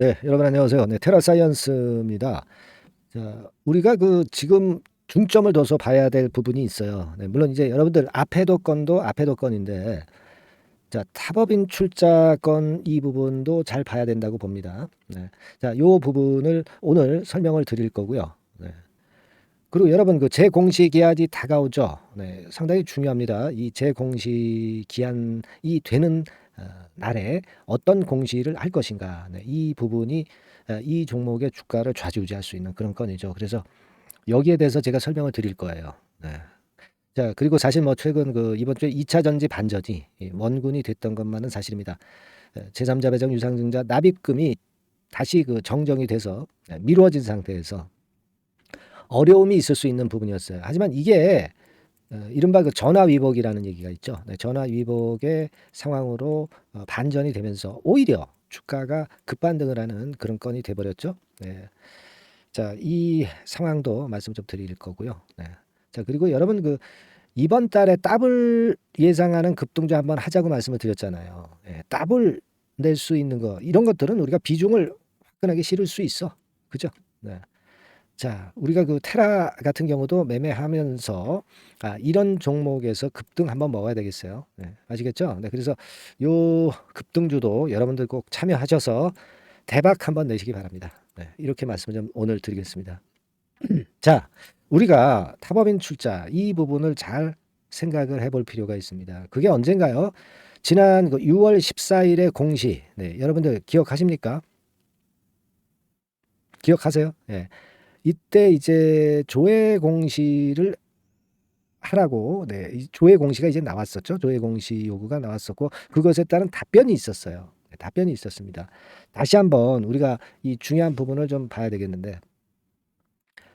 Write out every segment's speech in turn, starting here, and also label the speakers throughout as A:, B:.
A: 네, 여러분 안녕하세요. 네, 테라 사이언스입니다. 자, 우리가 그 지금 중점을 둬서 봐야 될 부분이 있어요. 네, 물론 이제 여러분들 앞에도 건도 앞에도 건인데, 자, 타법인 출자 건 이 부분도 잘 봐야 된다고 봅니다. 네, 자, 요 부분을 오늘 설명을 드릴 거고요. 네. 그리고 여러분 그 재공시 기한이 다가오죠. 네, 상당히 중요합니다. 이 재공시 기한이 되는 어, 날에 어떤 공시를 할 것인가. 네, 이 부분이 어, 이 종목의 주가를 좌지우지할 수 있는 그런 건이죠. 그래서 여기에 대해서 제가 설명을 드릴 거예요. 네. 자, 그리고 사실 뭐 최근 그 이번 주에 2차 전지 반전이 이 원군이 됐던 것만은 사실입니다. 에, 제3자 배정 유상증자 납입금이 다시 그 정정이 돼서 에, 미루어진 상태에서 어려움이 있을 수 있는 부분이었어요. 하지만 이게 어, 이른바 그 전화 위복이라는 얘기가 있죠. 네, 전화 위복의 상황으로 어, 반전이 되면서 오히려 주가가 급반등을 하는 그런 건이 돼버렸죠. 네. 자, 이 상황도 말씀 좀 드릴 거고요. 네. 자, 그리고 여러분 그 이번 달에 더블 예상하는 급등주 한번 하자고 말씀을 드렸잖아요. 예, 더블 낼수 있는 거 이런 것들은 우리가 비중을 화끈하게 실을 수 있어. 그죠? 네. 자, 우리가 그 테라 같은 경우도 매매하면서 아, 이런 종목에서 급등 한번 먹어야 되겠어요. 네, 아시겠죠? 네, 그래서 요 급등주도 여러분들 꼭 참여하셔서 대박 한번 내시기 바랍니다. 네, 이렇게 말씀을 좀 오늘 드리겠습니다. 자, 우리가 타법인 출자 이 부분을 잘 생각을 해볼 필요가 있습니다. 그게 언젠가요? 지난 그 6월 14일에 공시, 네, 여러분들 기억하십니까? 기억하세요? 예. 이때 이제 조회 공시를 하라고 네, 이 조회 공시가 이제 나왔었죠. 조회 공시 요구가 나왔었고 그것에 따른 답변이 있었어요. 네, 답변이 있었습니다. 다시 한번 우리가 이 중요한 부분을 좀 봐야 되겠는데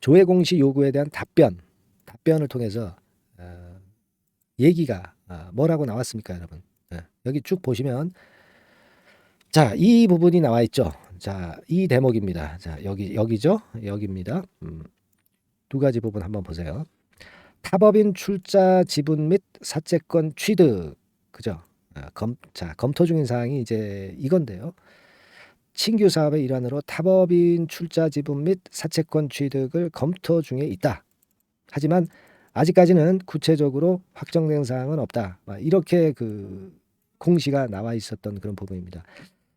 A: 조회 공시 요구에 대한 답변, 답변을 통해서 어, 얘기가 어, 뭐라고 나왔습니까, 여러분? 네, 여기 쭉 보시면 자, 이 부분이 나와 있죠. 자, 이 대목입니다. 자, 여기 여기죠? 여기입니다. 음, 두 가지 부분 한번 보세요. 타법인 출자 지분 및 사채권 취득 그죠? 아, 검, 자, 검토 중인 사항이 이제 이건데요. 신규 사업의 일환으로 타법인 출자 지분 및 사채권 취득을 검토 중에 있다. 하지만 아직까지는 구체적으로 확정된 사항은 없다. 막 이렇게 그 공시가 나와 있었던 그런 부분입니다.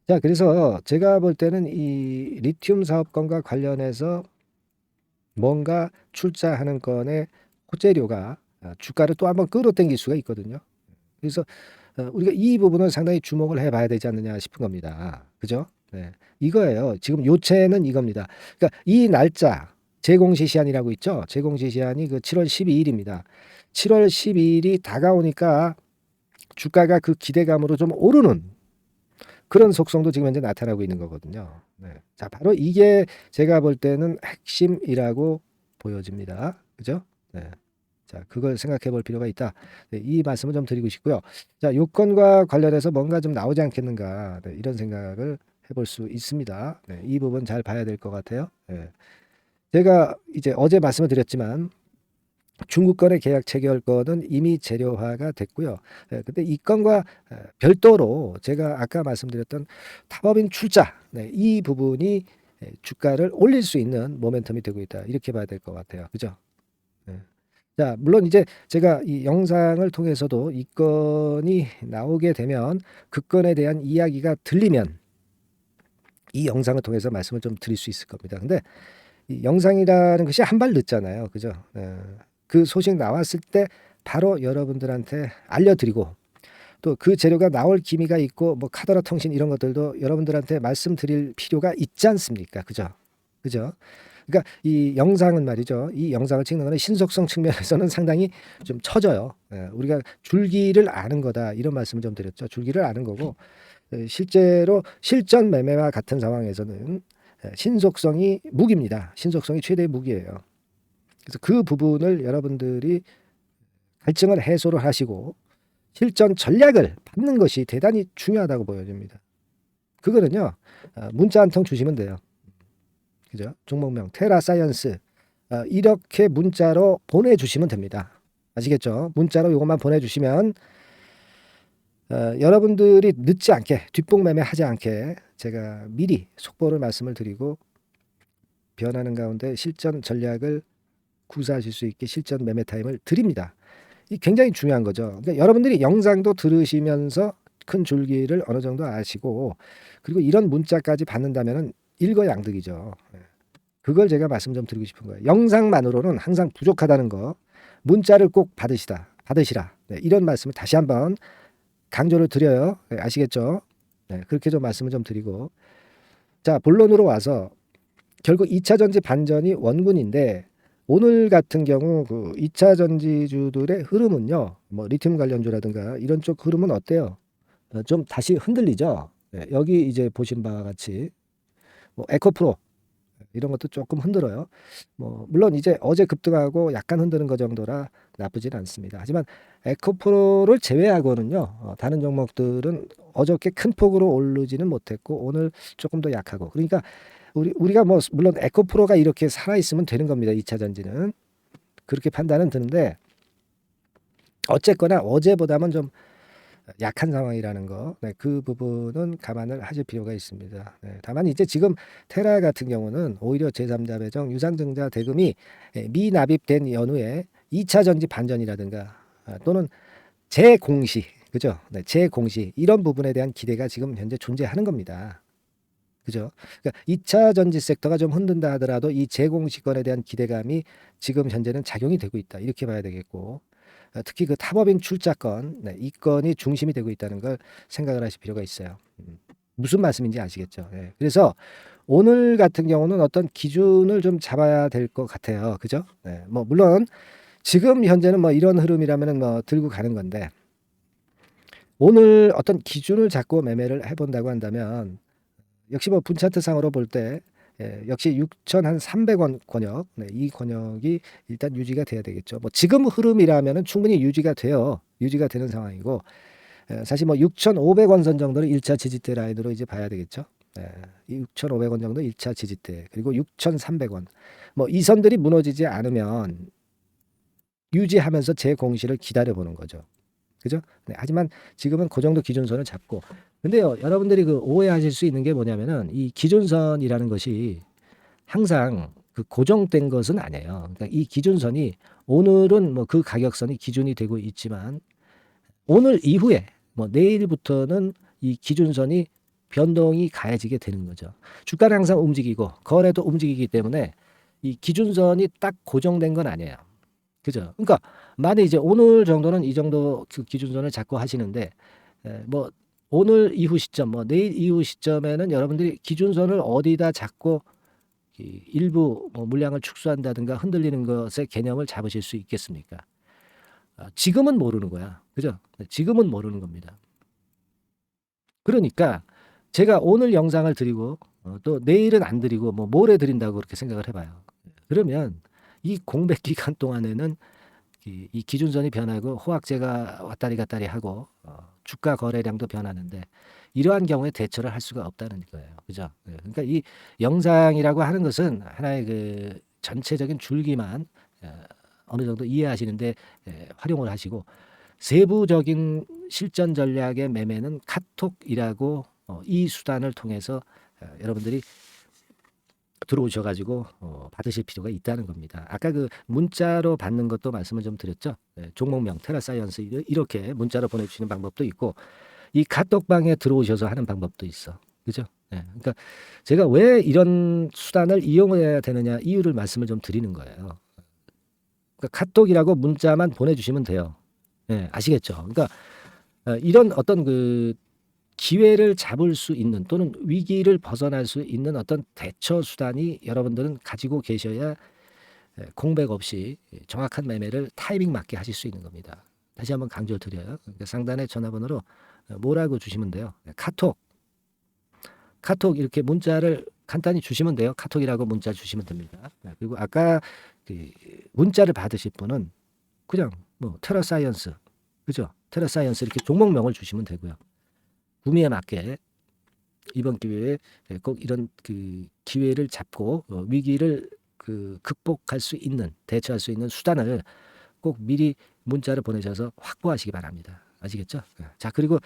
A: 자, 그래서 제가 볼 때는 이 리튬 사업권과 관련해서 뭔가 출자하는 건의 호재료가 아, 주가를 또 한번 끌어당길 수가 있거든요. 그래서 어, 우리가 이 부분은 상당히 주목을 해봐야 되지 않느냐 싶은 겁니다. 그죠? 네. 이거예요. 지금 요체는 이겁니다. 그러니까 이 날짜 재공시 시한이라고 있죠. 재공시 시한이 그 7월 12일입니다. 7월 12일이 다가오니까 주가가 그 기대감으로 좀 오르는 그런 속성도 지금 현재 나타나고 있는 거거든요. 네. 자, 바로 이게 제가 볼 때는 핵심이라고 보여집니다. 그죠? 네. 자, 그걸 생각해 볼 필요가 있다. 네, 이 말씀을 좀 드리고 싶고요. 자, 요건과 관련해서 뭔가 좀 나오지 않겠는가. 네, 이런 생각을 해볼 수 있습니다. 네, 이 부분 잘 봐야 될 것 같아요. 네. 제가 이제 어제 말씀을 드렸지만 중국건의 계약 체결 건은 이미 재료화가 됐고요. 네, 근데 이 건과 에, 별도로 제가 아까 말씀드렸던 타법인 출자 네, 이 부분이 에, 주가를 올릴 수 있는 모멘텀이 되고 있다. 이렇게 봐야 될 것 같아요. 그죠? 네. 자, 물론 이제 제가 이 영상을 통해서도 이 건이 나오게 되면 그 건에 대한 이야기가 들리면 이 영상을 통해서 말씀을 좀 드릴 수 있을 겁니다. 근데 이 영상이라는 것이 한 발 늦잖아요. 그죠? 예. 그 소식 나왔을 때 바로 여러분들한테 알려드리고 또 그 재료가 나올 기미가 있고 뭐 카더라 통신 이런 것들도 여러분들한테 말씀드릴 필요가 있지 않습니까? 그죠? 그죠? 그러니까 이 영상은 말이죠. 이 영상을 찍는 거는 신속성 측면에서는 상당히 좀 처져요. 예, 우리가 줄기를 아는 거다 이런 말씀을 좀 드렸죠. 줄기를 아는 거고 에, 실제로 실전 매매와 같은 상황에서는 에, 신속성이 무기입니다. 신속성이 최대의 무기예요. 그래서 그 부분을 여러분들이 갈증을 해소를 하시고 실전 전략을 받는 것이 대단히 중요하다고 보여집니다. 그거는요 어, 문자 한 통 주시면 돼요. 그죠? 종목명 테라 사이언스 어, 이렇게 문자로 보내주시면 됩니다. 아시겠죠? 문자로 이것만 보내주시면 어, 여러분들이 늦지 않게 뒷봉매매 하지 않게 제가 미리 속보를 말씀을 드리고 변하는 가운데 실전 전략을 구사하실 수 있게 실전 매매 타임을 드립니다. 이 굉장히 중요한 거죠. 그러니까 여러분들이 영상도 들으시면서 큰 줄기를 어느 정도 아시고 그리고 이런 문자까지 받는다면은 일거양득이죠. 예. 그걸 제가 말씀 좀 드리고 싶은 거예요. 영상만으로는 항상 부족하다는 거. 문자를 꼭 받으시다. 받으시라. 네, 이런 말씀을 다시 한번 강조를 드려요. 네, 아시겠죠? 네, 그렇게 좀 말씀을 좀 드리고 자 본론으로 와서 결국 2차 전지 반전이 원군인데 오늘 같은 경우 그 2차 전지주들의 흐름은요. 뭐 리튬 관련주라든가 이런 쪽 흐름은 어때요? 어, 좀 다시 흔들리죠. 네, 여기 이제 보신 바와 같이 뭐 에코프로 이런 것도 조금 흔들어요. 뭐 물론 이제 어제 급등하고 약간 흔드는 거 정도라 나쁘진 않습니다. 하지만 에코프로를 제외하고는요. 어, 다른 종목들은 어저께 큰 폭으로 오르지는 못했고 오늘 조금 더 약하고 그러니까 우리 우리가 뭐 물론 에코프로가 이렇게 살아 있으면 되는 겁니다. 2차 전지는 그렇게 판단은 드는데 어쨌거나 어제보다는 좀 약한 상황이라는 거, 네, 그 부분은 감안을 하실 필요가 있습니다. 네, 다만 이제 지금 테라 같은 경우는 오히려 제3자 배정 유상증자 대금이 예, 미납입된 연후에 2차 전지 반전이라든가 아, 또는 재공시, 그죠? 네, 재공시 이런 부분에 대한 기대가 지금 현재 존재하는 겁니다. 그죠? 그러니까 2차 전지 섹터가 좀 흔든다 하더라도 이 재공시권에 대한 기대감이 지금 현재는 작용이 되고 있다 이렇게 봐야 되겠고 어, 특히 그 타법인 출자권 네, 이 건이 중심이 되고 있다는 걸 생각을 하실 필요가 있어요. 음, 무슨 말씀인지 아시겠죠? 예. 그래서 오늘 같은 경우는 어떤 기준을 좀 잡아야 될 것 같아요. 그죠? 네, 뭐 물론 지금 현재는 뭐 이런 흐름이라면은 뭐 들고 가는 건데 오늘 어떤 기준을 잡고 매매를 해본다고 한다면 역시 뭐 분차트 상으로 볼때 예, 역시 6천 한 300원 권역, 네, 이 권역이 일단 유지가 돼야 되겠죠. 뭐 지금 흐름이라면은 충분히 유지가 돼요. 유지가 되는 상황이고 예, 사실 뭐 6,500원 선 정도를 1차 지지대 라인으로 이제 봐야 되겠죠. 예, 6,500원 정도 1차 지지대 그리고 6,300원 뭐 이 선들이 무너지지 않으면 유지하면서 제 공시를 기다려 보는 거죠. 그죠? 네, 하지만 지금은 그 정도 기준선을 잡고 근데요, 여러분들이 그 오해하실 수 있는 게 뭐냐면은 이 기준선이라는 것이 항상 그 고정된 것은 아니에요. 그러니까 이 기준선이 오늘은 뭐 그 가격선이 기준이 되고 있지만 오늘 이후에 뭐 내일부터는 이 기준선이 변동이 가해지게 되는 거죠. 주가는 항상 움직이고 거래도 움직이기 때문에 이 기준선이 딱 고정된 건 아니에요. 그죠? 그러니까 만약 이제 오늘 정도는 이 정도 그 기준선을 잡고 하시는데 뭐 오늘 이후 시점, 뭐 내일 이후 시점에는 여러분들이 기준선을 어디다 잡고 일부 뭐 물량을 축소한다든가 흔들리는 것의 개념을 잡으실 수 있겠습니까? 아, 지금은 모르는 거야. 그죠? 지금은 모르는 겁니다. 그러니까 제가 오늘 영상을 드리고 어, 또 내일은 안 드리고 뭐 모레 드린다고 그렇게 생각을 해봐요. 그러면 이 공백 기간 동안에는 이, 기준선이 변하고 호황제가 왔다리 갔다리 하고 어, 주가 거래량도 변하는데 이러한 경우에 대처를 할 수가 없다는 거예요. 그죠? 예, 그러니까 이 영상이라고 하는 것은 하나의 그 전체적인 줄기만 어, 어느 정도 이해하시는데 예, 활용을 하시고 세부적인 실전 전략의 매매는 카톡이라고 어, 이 수단을 통해서 여러분들이 들어오셔가지고 어, 받으실 필요가 있다는 겁니다. 아까 그 문자로 받는 것도 말씀을 좀 드렸죠. 네, 종목명 테라사이언스 이렇게 문자로 보내주시는 방법도 있고 이 카톡방에 들어오셔서 하는 방법도 있어. 그죠? 네, 그러니까 제가 왜 이런 수단을 이용해야 되느냐 이유를 말씀을 좀 드리는 거예요. 그러니까 카톡이라고 문자만 보내주시면 돼요. 네, 아시겠죠? 그러니까 어, 이런 어떤 그 기회를 잡을 수 있는 또는 위기를 벗어날 수 있는 어떤 대처 수단이 여러분들은 가지고 계셔야 공백 없이 정확한 매매를 타이밍 맞게 하실 수 있는 겁니다. 다시 한번 강조 드려요. 그러니까 상단에 전화번호로 뭐라고 주시면 돼요. 카톡. 카톡 이렇게 문자를 간단히 주시면 돼요. 카톡이라고 문자 주시면 됩니다. 그리고 아까 그 문자를 받으실 분은 그냥 뭐 테라사이언스 그죠? 테라사이언스 이렇게 종목명을 주시면 되고요. 구미에 맞게 이번 기회에 꼭 이런 그 기회를 잡고 어, 위기를 그 극복할 수 있는 대처할 수 있는 수단을 꼭 미리 문자를 보내셔서 확보하시기 바랍니다. 아시겠죠? 예. 자 그리고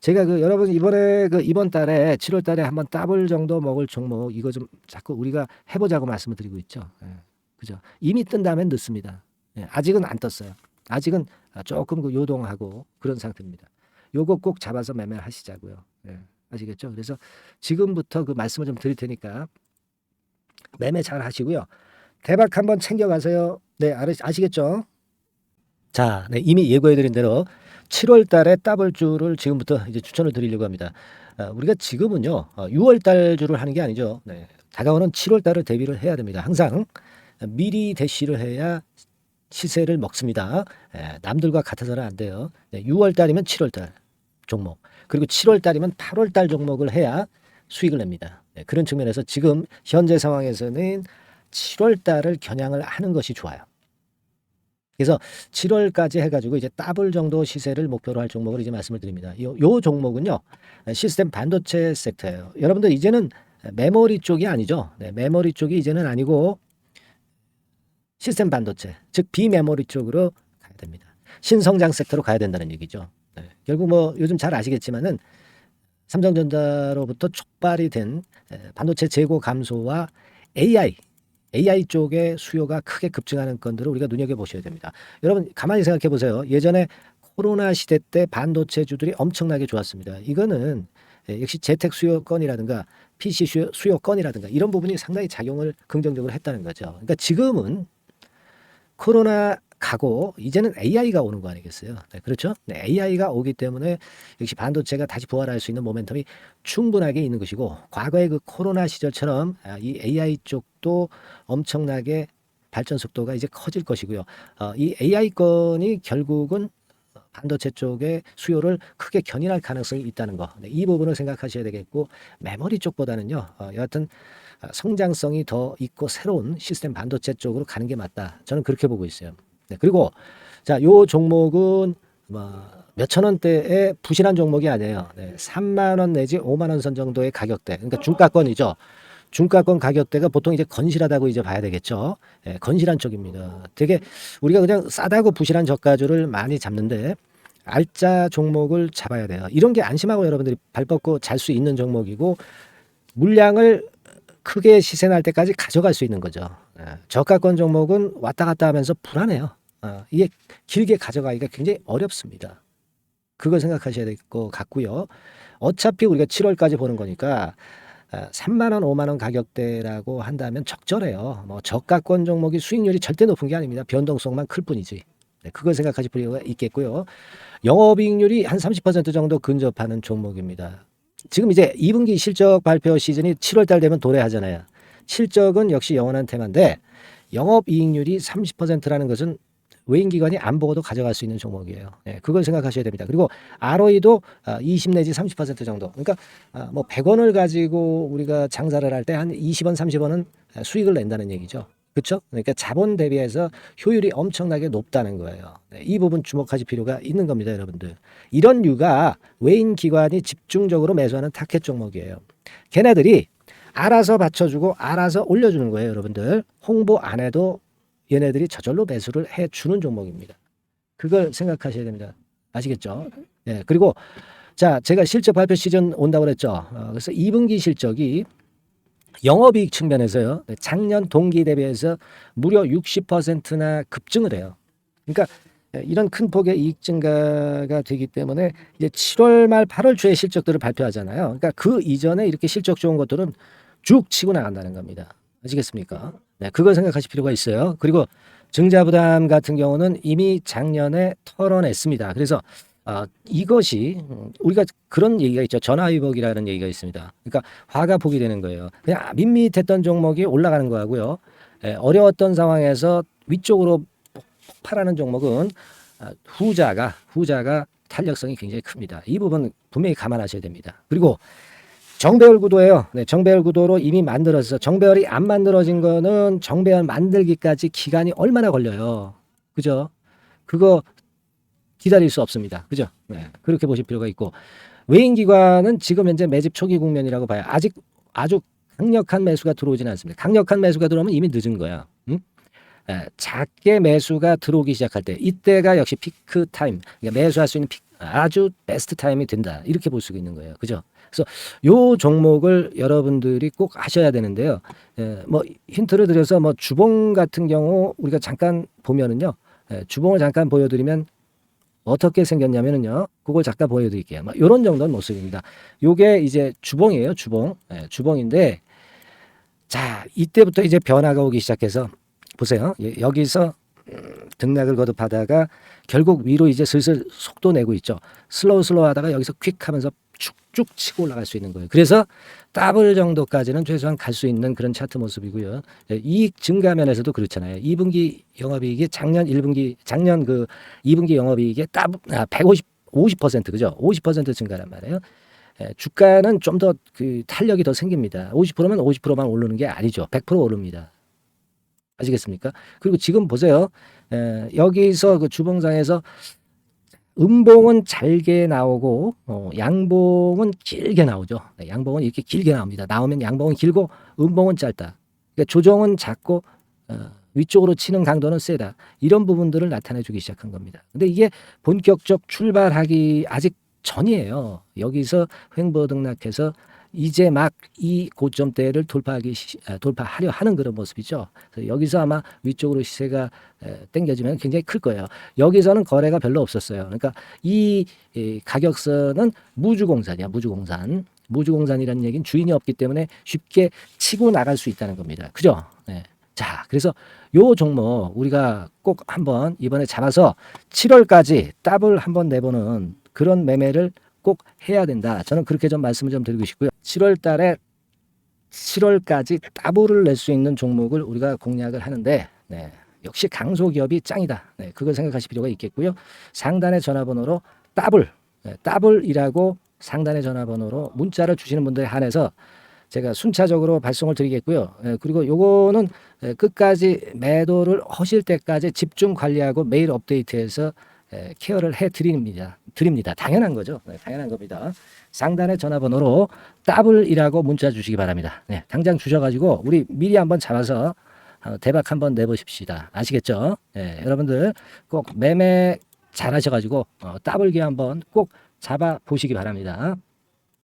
A: 제가 그 여러분 이번에 그 이번 달에 7월 달에 한번 더블 정도 먹을 종목 이거 좀 자꾸 우리가 해보자고 말씀을 드리고 있죠. 예. 그죠? 이미 뜬 다음엔 늦습니다. 예. 아직은 안 떴어요. 아직은 조금 그 요동하고 그런 상태입니다. 요거 꼭 잡아서 매매를 하시자고요. 예. 아시겠죠? 그래서 지금부터 그 말씀을 좀 드릴 테니까 매매 잘 하시고요. 대박 한번 챙겨가세요. 네, 아시, 아시겠죠? 자, 네, 이미 예고해드린 대로 7월 달에 더블주를 지금부터 이제 추천을 드리려고 합니다. 아, 우리가 지금은요, 6월 달 주를 하는 게 아니죠. 네, 다가오는 7월 달을 대비를 해야 됩니다. 항상 미리 대시를 해야 시세를 먹습니다. 예, 남들과 같아서는 안 돼요. 네, 6월 달이면 7월 달 종목, 그리고 7월 달이면 8월 달 종목을 해야 수익을 냅니다. 네, 그런 측면에서 지금 현재 상황에서는 7월 달을 겨냥을 하는 것이 좋아요. 그래서 7월까지 해가지고 이제 더블 정도 시세를 목표로 할 종목을 이제 말씀을 드립니다. 요, 요 종목은요 시스템 반도체 섹터예요. 여러분들 이제는 메모리 쪽이 아니죠. 네, 메모리 쪽이 이제는 아니고 시스템 반도체, 즉 비메모리 쪽으로 가야 됩니다. 신성장 섹터로 가야 된다는 얘기죠. 네, 결국 뭐 요즘 잘 아시겠지만은 삼성전자로부터 촉발이 된 에, 반도체 재고 감소와 AI AI 쪽의 수요가 크게 급증하는 건들을 우리가 눈여겨 보셔야 됩니다. 여러분 가만히 생각해 보세요. 예전에 코로나 시대 때 반도체 주들이 엄청나게 좋았습니다. 이거는 예, 역시 재택 수요건이라든가 PC 수요, 수요건이라든가 이런 부분이 상당히 작용을 긍정적으로 했다는 거죠. 그러니까 지금은 코로나 가고 이제는 AI가 오는 거 아니겠어요? 네, 그렇죠? 네, AI가 오기 때문에 역시 반도체가 다시 부활할 수 있는 모멘텀이 충분하게 있는 것이고 과거의 그 코로나 시절처럼 아, 이 AI 쪽도 엄청나게 발전 속도가 이제 커질 것이고요. 어, 이 AI 건이 결국은 반도체 쪽의 수요를 크게 견인할 가능성이 있다는 거. 네, 이 부분을 생각하셔야 되겠고 메모리 쪽보다는요. 어, 여하튼 아, 성장성이 더 있고 새로운 시스템 반도체 쪽으로 가는 게 맞다. 저는 그렇게 보고 있어요. 네, 그리고 자, 요 종목은 뭐 몇천 원대의 부실한 종목이 아니에요. 네, 3만 원 내지 5만 원 선 정도의 가격대. 그러니까 중가권이죠. 중가권 가격대가 보통 이제 건실하다고 이제 봐야 되겠죠. 예, 건실한 쪽입니다. 되게 우리가 그냥 싸다고 부실한 저가주를 많이 잡는데 알짜 종목을 잡아야 돼요. 이런 게 안심하고 여러분들이 발 뻗고 잘 수 있는 종목이고 물량을 크게 시세 날 때까지 가져갈 수 있는 거죠. 예, 저가권 종목은 왔다 갔다 하면서 불안해요. 어, 이게 길게 가져가기가 굉장히 어렵습니다. 그걸 생각하셔야 될 것 같고요. 어차피 우리가 7월까지 보는 거니까 아, 3만 원, 5만 원 가격대라고 한다면 적절해요. 뭐 저가권 종목이 수익률이 절대 높은 게 아닙니다. 변동성만 클 뿐이지. 네, 그걸 생각하실 필요가 있겠고요. 영업이익률이 한 30% 정도 근접하는 종목입니다. 지금 이제 2분기 실적 발표 시즌이 7월 달 되면 도래하잖아요. 실적은 역시 영원한 테마인데 영업이익률이 30%라는 것은 외인 기관이 안 보고도 가져갈 수 있는 종목이에요. 네, 그걸 생각하셔야 됩니다. 그리고 ROE도 20 내지 30% 정도. 그러니까 아, 뭐 100원을 가지고 우리가 장사를 할 때 한 20원, 30원은 수익을 낸다는 얘기죠. 그렇죠? 그러니까 자본 대비해서 효율이 엄청나게 높다는 거예요. 네, 이 부분 주목하실 필요가 있는 겁니다, 여러분들. 이런 류가 외인 기관이 집중적으로 매수하는 타켓 종목이에요. 걔네들이 알아서 받쳐주고 알아서 올려주는 거예요, 여러분들. 홍보 안 해도 얘네들이 저절로 매수를 해 주는 종목입니다. 그걸 생각하셔야 됩니다. 아시겠죠? 예. 그리고 자, 제가 실적 발표 시즌 온다고 그랬죠. 어, 그래서 2분기 실적이 영업이익 측면에서요. 네, 작년 동기 대비해서 무려 60%나 급증을 해요. 그러니까 이런 큰 폭의 이익 증가가 되기 때문에 이제 7월 말 8월 초에 실적들을 발표하잖아요. 그러니까 그 이전에 이렇게 실적 좋은 것들은 쭉 치고 나간다는 겁니다. 아시겠습니까? 네, 그걸 생각하실 필요가 있어요. 그리고 증자 부담 같은 경우는 이미 작년에 털어냈습니다. 그래서 어, 이것이 음, 우리가 그런 얘기가 있죠. 전화위복이라는 얘기가 있습니다. 그러니까 화가 복이 되는 거예요. 그냥 밋밋했던 종목이 올라가는 거하고요. 예, 어려웠던 상황에서 위쪽으로 폭발하는 종목은 아, 후자가 후자가 탄력성이 굉장히 큽니다. 이 부분 분명히 감안하셔야 됩니다. 그리고 정배열 구도예요. 네, 정배열 구도로 이미 만들어서 정배열이 안 만들어진 거는 정배열 만들기까지 기간이 얼마나 걸려요. 그죠? 그거 기다릴 수 없습니다. 그죠? 네, 그렇게 보실 필요가 있고 외인 기관은 지금 현재 매집 초기 국면이라고 봐요. 아직 아주 강력한 매수가 들어오지는 않습니다. 강력한 매수가 들어오면 이미 늦은 거야. 응? 에, 작게 매수가 들어오기 시작할 때 이때가 역시 피크 타임, 그러니까 매수할 수 있는 피, 아주 베스트 타임이 된다. 이렇게 볼 수가 있는 거예요. 그죠? 그래서 요 종목을 여러분들이 꼭 하셔야 되는데요. 예, 뭐 힌트를 드려서 뭐 주봉 같은 경우 우리가 잠깐 보면은요. 예, 주봉을 잠깐 보여드리면 어떻게 생겼냐면은요. 그걸 잠깐 보여드릴게요. 뭐 이런 정도는 모습입니다. 요게 이제 주봉이에요. 주봉. 예, 주봉인데 자 이때부터 이제 변화가 오기 시작해서 보세요. 예, 여기서 음, 등락을 거듭하다가 결국 위로 이제 슬슬 속도 내고 있죠. 슬로우 슬로우 하다가 여기서 퀵 하면서 쭉쭉 치고 올라갈 수 있는 거예요. 그래서 더블 정도까지는 최소한 갈 수 있는 그런 차트 모습이고요. 예, 이익 증가 면에서도 그렇잖아요. 2분기 영업이익이 작년 1분기 작년 그 2분기 영업이익의 더블 아, 150 50% 그죠? 50% 증가란 말이에요. 예, 주가는 좀 더 그 탄력이 더 생깁니다. 50%면 50%만 오르는 게 아니죠. 100% 오릅니다. 아시겠습니까? 그리고 지금 보세요. 에, 여기서 그 주봉상에서 음봉은 잘게 나오고 어, 양봉은 길게 나오죠. 네, 양봉은 이렇게 길게 나옵니다. 나오면 양봉은 길고 음봉은 짧다. 그러니까 조정은 작고 어, 위쪽으로 치는 강도는 세다. 이런 부분들을 나타내주기 시작한 겁니다. 근데 이게 본격적 출발하기 아직 전이에요. 여기서 횡보 등락해서 이제 막 이 고점대를 돌파하기 시- 아, 돌파하려 하는 그런 모습이죠. 여기서 아마 위쪽으로 시세가 에, 당겨지면 굉장히 클 거예요. 여기서는 거래가 별로 없었어요. 그러니까 이, 이 가격선은 무주공산이야, 무주공산. 무주공산이라는 얘기는 주인이 없기 때문에 쉽게 치고 나갈 수 있다는 겁니다. 그죠? 네. 자, 그래서 요 종목 우리가 꼭 한번 이번에 잡아서 7월까지 더블 한번 내보는 그런 매매를 꼭 해야 된다. 저는 그렇게 좀 말씀을 좀 드리고 싶고요. 7월 달에 7월까지 더블을 낼 수 있는 종목을 우리가 공략을 하는데 네, 역시 강소기업이 짱이다. 네, 그걸 생각하실 필요가 있겠고요. 상단의 전화번호로 더블, 네, 더블이라고 상단의 전화번호로 문자를 주시는 분들에 한해서 제가 순차적으로 발송을 드리겠고요. 예, 그리고 요거는 예, 끝까지 매도를 하실 때까지 집중 관리하고 매일 업데이트해서 예, 케어를 해 드립니다. 드립니다. 당연한 거죠. 네, 당연한 겁니다. 상단의 전화번호로 더블이라고 문자 주시기 바랍니다. 네, 당장 주셔가지고 우리 미리 한번 잡아서 어, 대박 한번 내보십시다. 아시겠죠? 예, 여러분들 꼭 매매 잘하셔가지고 어, 더블기 한번 꼭 잡아 보시기 바랍니다.